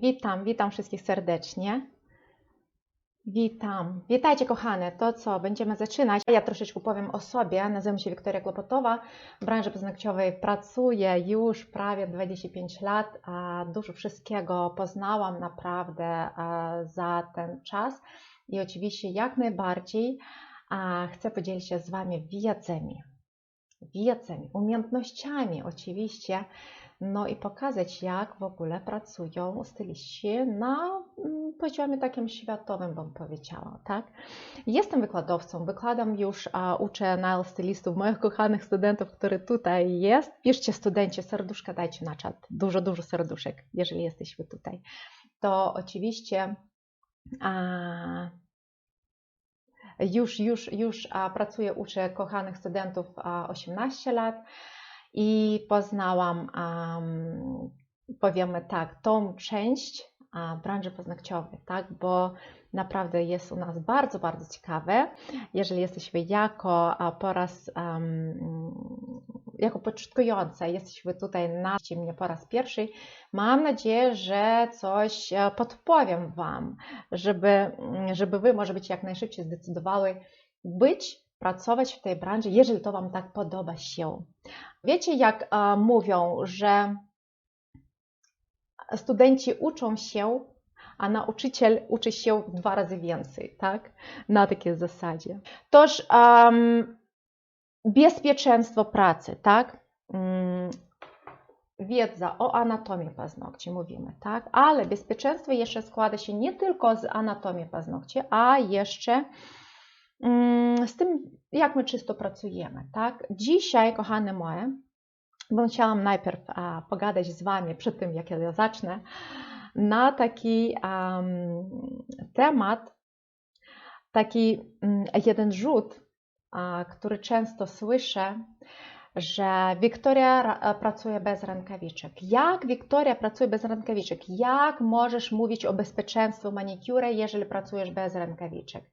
Witam, witam wszystkich serdecznie. Witam. Witajcie kochane. To co, będziemy zaczynać. Ja troszeczkę powiem o sobie. Nazywam się Wiktoria Klopotowa. W branży paznokciowej pracuję już prawie 25 lat. Dużo wszystkiego poznałam naprawdę za ten czas i oczywiście jak najbardziej chcę podzielić się z Wami wiedzami. Wiedzami, umiejętnościami oczywiście, no i pokazać, jak w ogóle pracują styliści na mm, poziomie takim światowym, bym powiedziała, tak? Jestem wykładowcą, wykładam już, a uczę nail stylistów, moich kochanych studentów, które tutaj jest. Piszcie studenci, serduszka dajcie na czat, dużo, dużo serduszek, jeżeli jesteśmy tutaj. To oczywiście a, już, już, już pracuję, uczę kochanych studentów a, 18 lat i poznałam, um, powiemy tak, tą część branży paznokciowej, tak, bo naprawdę jest u nas bardzo, bardzo ciekawe. Jeżeli jesteśmy jako po raz, um, jako początkujące, jesteśmy tutaj na mnie po raz pierwszy, mam nadzieję, że coś e, podpowiem Wam, żeby, żeby Wy może być jak najszybciej zdecydowały być pracować w tej branży, jeżeli to Wam tak podoba się. Wiecie, jak mówią, że studenci uczą się, a nauczyciel uczy się dwa razy więcej, tak? Na takiej zasadzie. Toż bezpieczeństwo pracy, tak? Um, wiedza o anatomii paznokci mówimy, tak? Ale bezpieczeństwo jeszcze składa się nie tylko z anatomii paznokci, a jeszcze Mm, z tym, jak my czysto pracujemy. Tak? Dzisiaj, kochane moje, bym chciała najpierw pogadać z Wami przed tym, jak ja zacznę, na taki um, temat, taki um, jeden rzut, który często słyszę, że Wiktoria pracuje bez rękawiczek. Jak Wiktoria pracuje bez rękawiczek? Jak możesz mówić o bezpieczeństwie manikiury, jeżeli pracujesz bez rękawiczek?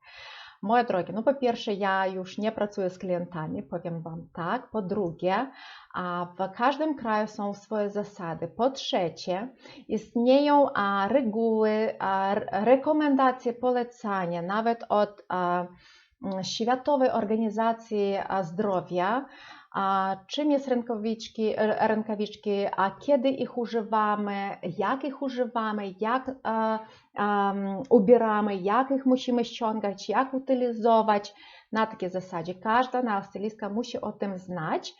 Moje drogie, no po pierwsze, ja już nie pracuję z klientami, powiem Wam tak. Po drugie, w każdym kraju są swoje zasady. Po trzecie, istnieją reguły, rekomendacje, polecania, nawet od Światowej Organizacji Zdrowia, a czym jest rękawiczki, rękawiczki, a kiedy ich używamy, jak ich używamy, jak um, ubieramy, jak ich musimy ściągać, jak utylizować na takiej zasadzie. Każda nastylistka musi o tym znać.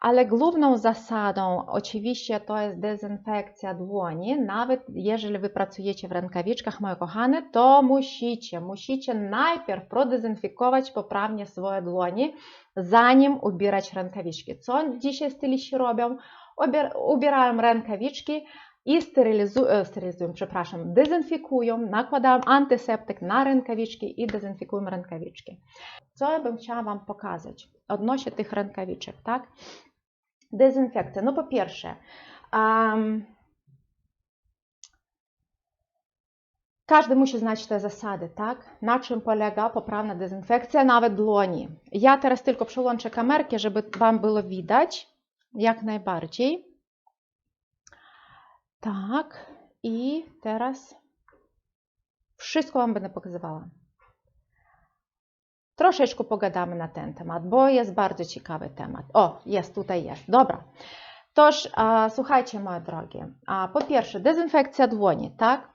Ale główną zasadą oczywiście to jest dezynfekcja dłoni. Nawet jeżeli wy pracujecie w rękawiczkach, moje kochane, to musicie, musicie najpierw prodezynfikować poprawnie swoje dłoni, zanim ubierać rękawiczki. Co dzisiaj styliści robią? Ubierają rękawiczki i sterylizują, sterylizują, przepraszam, dezynfikują, nakładają antyseptyk na rękawiczki i dezynfikują rękawiczki. Co ja bym chciała Wam pokazać odnośnie tych rękawiczek, tak? Dezynfekcja. No po pierwsze, um, każdy musi znać te zasady, tak? Na czym polega poprawna dezynfekcja, nawet dłoni. Ja teraz tylko przełączę kamerkę, żeby Wam było widać, jak najbardziej. Tak, i teraz wszystko Wam będę pokazywała. Troszeczkę pogadamy na ten temat, bo jest bardzo ciekawy temat. O, jest, tutaj jest. Dobra. Toż, słuchajcie, moje drogie. A, po pierwsze, dezynfekcja dłoni, tak?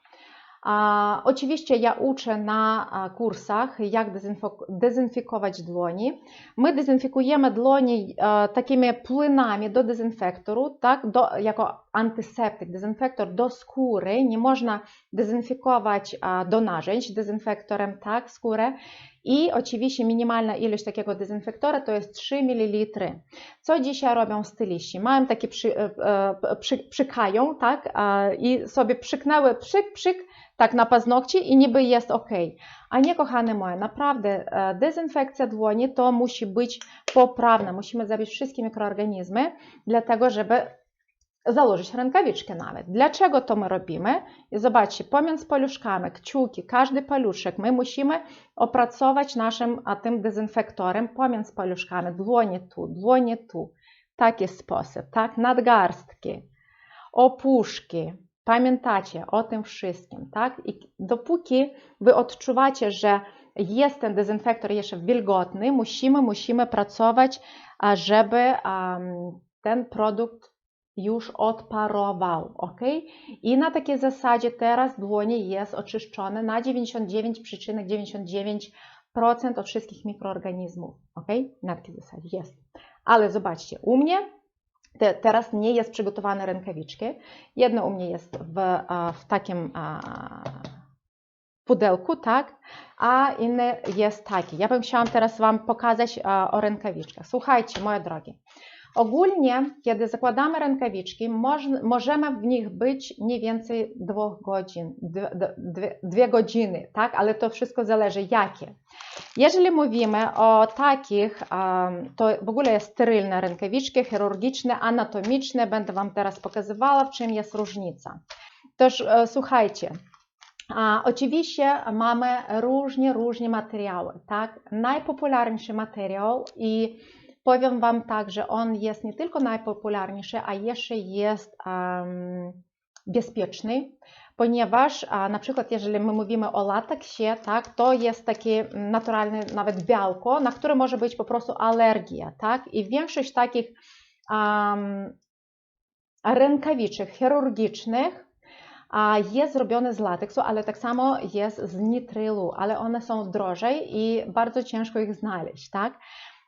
A, oczywiście ja uczę na kursach, jak dezynfikować dłoni. My dezynfikujemy dłoni takimi płynami do dezynfektoru, tak, do, jako antyseptyk, dezynfektor do skóry. Nie można dezynfikować a, do narzędzi dezynfektorem, tak, skórę. I oczywiście minimalna ilość takiego dezynfektora to jest 3 ml. Co dzisiaj robią styliści? Mają takie przy, e, e, przy, przykają, tak, i sobie przyknęły przyk, przyk, tak na paznokci i niby jest ok. A nie, kochane moje, naprawdę e, dezynfekcja dłoni to musi być poprawna. Musimy zabić wszystkie mikroorganizmy, dlatego żeby założyć rękawiczkę nawet. Dlaczego to my robimy? I zobaczcie, pomiędzy paluszkami, kciuki, każdy paluszek my musimy opracować naszym a tym dezynfektorem pomiędzy paluszkami, dłonie tu, dłonie tu. Taki sposób, tak? Nadgarstki, opuszki, Pamiętacie o tym wszystkim, tak? I dopóki wy odczuwacie, że jest ten dezynfektor jeszcze wilgotny, musimy, musimy pracować, żeby ten produkt już odparował, ok? I na takiej zasadzie teraz dłonie jest oczyszczone na 99,99% od wszystkich mikroorganizmów, ok? Na takiej zasadzie jest. Ale zobaczcie, u mnie te, teraz nie jest przygotowane rękawiczki. Jedno u mnie jest w, w takim pudełku, tak? A inne jest taki. Ja bym chciała teraz Wam pokazać o rękawiczkach. Słuchajcie, moje drogie. Ogólnie, kiedy zakładamy rękawiczki, możemy w nich być nie więcej dwóch godzin, dwie, dwie godziny, tak? Ale to wszystko zależy jakie. Jeżeli mówimy o takich, to w ogóle jest sterylne rękawiczki, chirurgiczne, anatomiczne, będę Wam teraz pokazywała, w czym jest różnica. Toż e, słuchajcie, oczywiście mamy różne, różne materiały, tak? Najpopularniejszy materiał i powiem Wam tak, że on jest nie tylko najpopularniejszy, a jeszcze jest um, bezpieczny, ponieważ a, na przykład jeżeli my mówimy o lateksie, tak, to jest takie naturalne nawet białko, na które może być po prostu alergia, tak? I większość takich um, chirurgicznych jest zrobione z lateksu, ale tak samo jest z nitrylu, ale one są drożej i bardzo ciężko ich znaleźć, tak?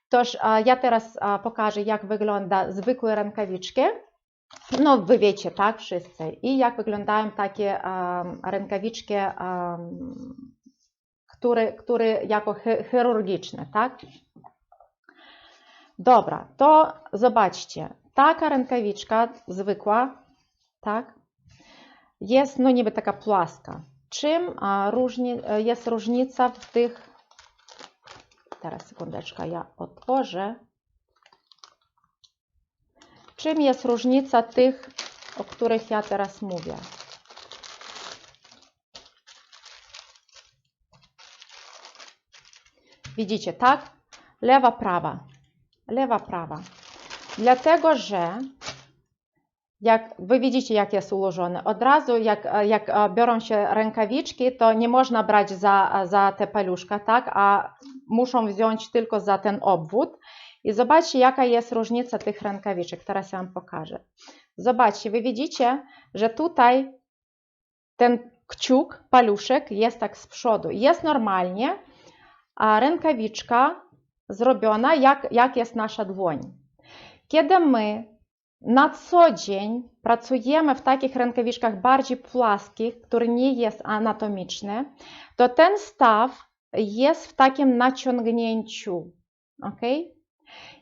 Toż ja teraz pokażę, jak wygląda zwykłe rękawiczki. No, wy wiecie, tak, wszyscy. I jak wyglądają takie um, rękawiczki, um, które, które jako chirurgiczne, tak? Dobra, to zobaczcie. Taka rękawiczka zwykła, tak? Jest no niby taka płaska. Czym różni, jest różnica w tych Teraz sekundeczka, ja otworzę. Czym jest różnica tych, o których ja teraz mówię? Widzicie, tak? Lewa, prawa. Lewa, prawa. Dlatego, że jak wy widzicie, jak jest ułożone, od razu jak, jak biorą się rękawiczki, to nie można brać za, za te paluszka, tak? A muszą wziąć tylko za ten obwód. I zobaczcie, jaka jest różnica tych rękawiczek. Teraz ja Wam pokażę. Zobaczcie, Wy widzicie, że tutaj ten kciuk, paluszek jest tak z przodu. Jest normalnie, a rękawiczka zrobiona, jak, jak jest nasza dłoń. Kiedy my na co dzień pracujemy w takich rękawiczkach bardziej płaskich, które nie jest anatomiczne, to ten staw jest w takim naciągnięciu. ok?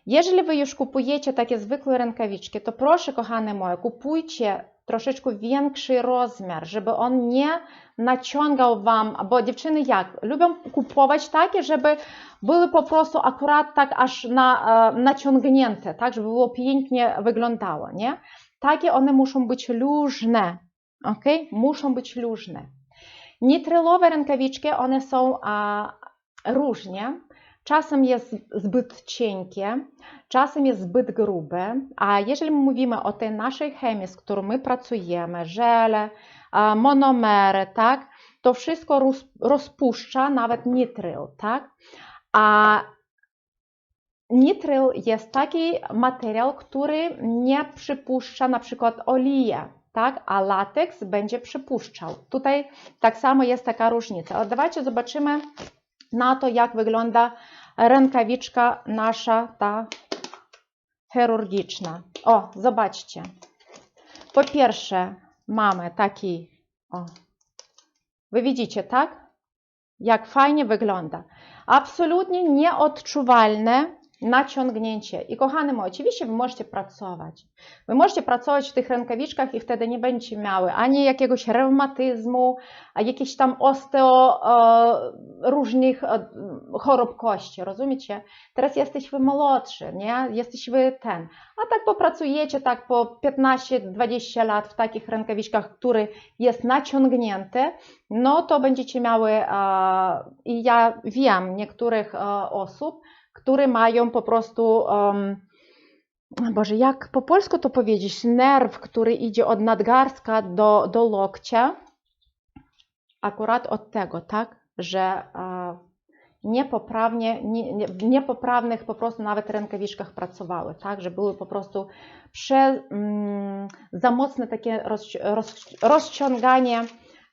Jeżeli wy już kupujecie takie zwykłe rękawiczki, to proszę, kochane moje, kupujcie troszeczkę większy rozmiar, żeby on nie naciągał Wam, bo dziewczyny jak? Lubią kupować takie, żeby były po prostu akurat tak aż na, e, naciągnięte, tak, żeby było pięknie wyglądało, nie? Takie one muszą być luźne, ok? Muszą być luźne. Nitrylowe rękawiczki, one są a, różnie. Czasem jest zbyt cienkie, czasem jest zbyt grube, a jeżeli mówimy o tej naszej chemii, z którą my pracujemy, żele, monomery, tak, to wszystko rozpuszcza nawet nitryl, tak, a nitryl jest taki materiał, który nie przypuszcza na przykład oliję, tak? a lateks będzie przypuszczał. Tutaj tak samo jest taka różnica. Ale dawajcie zobaczymy na to, jak wygląda rękawiczka nasza, ta chirurgiczna. O, zobaczcie. Po pierwsze, mamy taki, o, wy widzicie, tak? Jak fajnie wygląda. Absolutnie nieodczuwalne naciągnięcie. I kochany mój, oczywiście Wy możecie pracować. Wy możecie pracować w tych rękawiczkach i wtedy nie będziecie miały ani jakiegoś reumatyzmu, a jakichś tam osteo e, różnych e, chorób kości, rozumiecie? Teraz jesteście młodszy, nie? Jesteście ten. A tak popracujecie tak po 15-20 lat w takich rękawiczkach, który jest naciągnięty, no to będziecie miały, e, i ja wiem niektórych osób, które mają po prostu um, Boże, jak po polsku to powiedzieć? Nerw, który idzie od nadgarstka do, do lokcia. Akurat od tego, tak? Że e, niepoprawnie, nie, w niepoprawnych po prostu nawet rękawiczkach pracowały, tak? Że były po prostu prze, mm, za mocne takie roz, roz, rozciąganie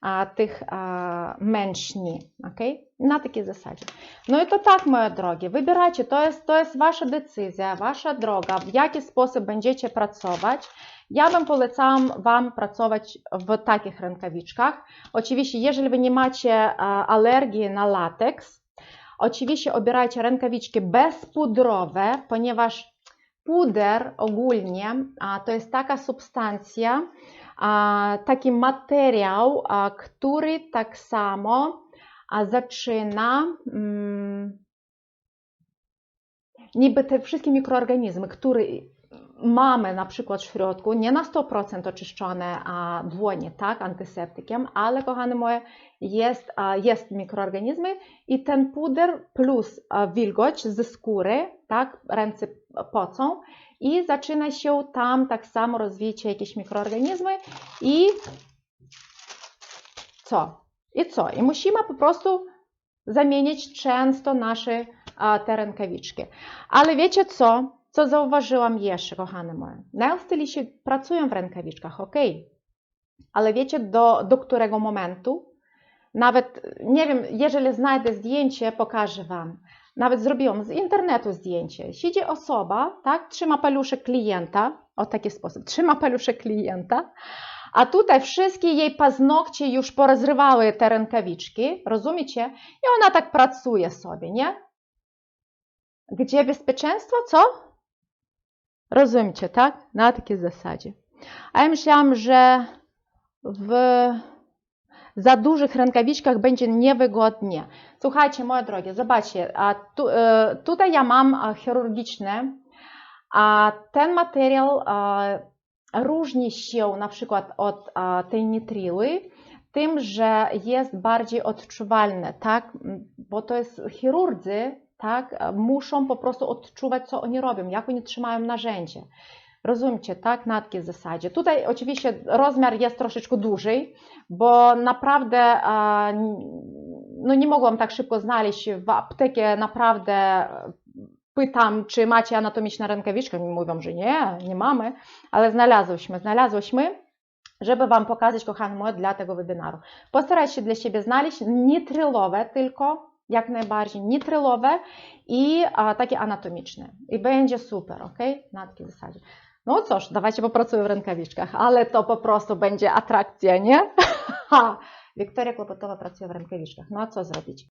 a, tych a, męczni, okay? Na takiej zasadzie. No i to tak, moje drogie, wybierajcie, to jest, to jest wasza decyzja, wasza droga, w jaki sposób będziecie pracować. Ja bym polecała Wam pracować w takich rękawiczkach. Oczywiście, jeżeli Wy nie macie alergii na lateks, oczywiście obierajcie rękawiczki bezpudrowe, ponieważ puder ogólnie to jest taka substancja, taki materiał, który tak samo zaczyna mm, niby te wszystkie mikroorganizmy, które mamy na przykład w środku, nie na 100% oczyszczone dłonie, tak, antyseptykiem, ale kochane moje, jest, jest mikroorganizmy i ten puder plus wilgoć ze skóry, tak, ręce pocą i zaczyna się tam tak samo rozwijać jakieś mikroorganizmy i co? I co? I musimy po prostu zamienić często nasze te rękawiczki. Ale wiecie co? Co zauważyłam jeszcze, kochane moje? Nailstyliści pracują w rękawiczkach, ok. Ale wiecie do, do którego momentu? Nawet, nie wiem, jeżeli znajdę zdjęcie, pokażę Wam. Nawet zrobiłam z internetu zdjęcie. Siedzi osoba, tak, trzyma paluszek klienta, o taki sposób, trzyma paluszek klienta, a tutaj wszystkie jej paznokcie już porozrywały te rękawiczki, rozumiecie? I ona tak pracuje sobie, nie? Gdzie bezpieczeństwo? Co? Rozumiecie, tak? Na takiej zasadzie. A ja myślałam, że w za dużych rękawiczkach będzie niewygodnie. Słuchajcie, moje drogie, zobaczcie, a tu, e, tutaj ja mam e, chirurgiczne, a ten materiał e, różni się na przykład od e, tej nitriły, tym, że jest bardziej odczuwalne, tak? Bo to jest chirurdzy, tak? Muszą po prostu odczuwać, co oni robią, jak oni trzymają narzędzie. Rozumiecie, tak? Na takiej zasadzie. Tutaj oczywiście rozmiar jest troszeczkę dłużej, bo naprawdę no nie mogłam tak szybko znaleźć w aptece, naprawdę pytam, czy macie anatomiczne rękawiczki, mówią, że nie, nie mamy, ale znalazłyśmy, znalazłyśmy, żeby Wam pokazać, kochane moje, dla tego webinaru. Postarajcie się dla siebie znaleźć nitrylowe tylko, jak najbardziej nitrylowe i a, takie anatomiczne. I będzie super, ok? Na takiej zasadzie. No cóż, dawajcie popracuję w rękawiczkach, ale to po prostu będzie atrakcja, nie? Wiktoria Kłopotowa pracuje w rękawiczkach. No a co zrobić?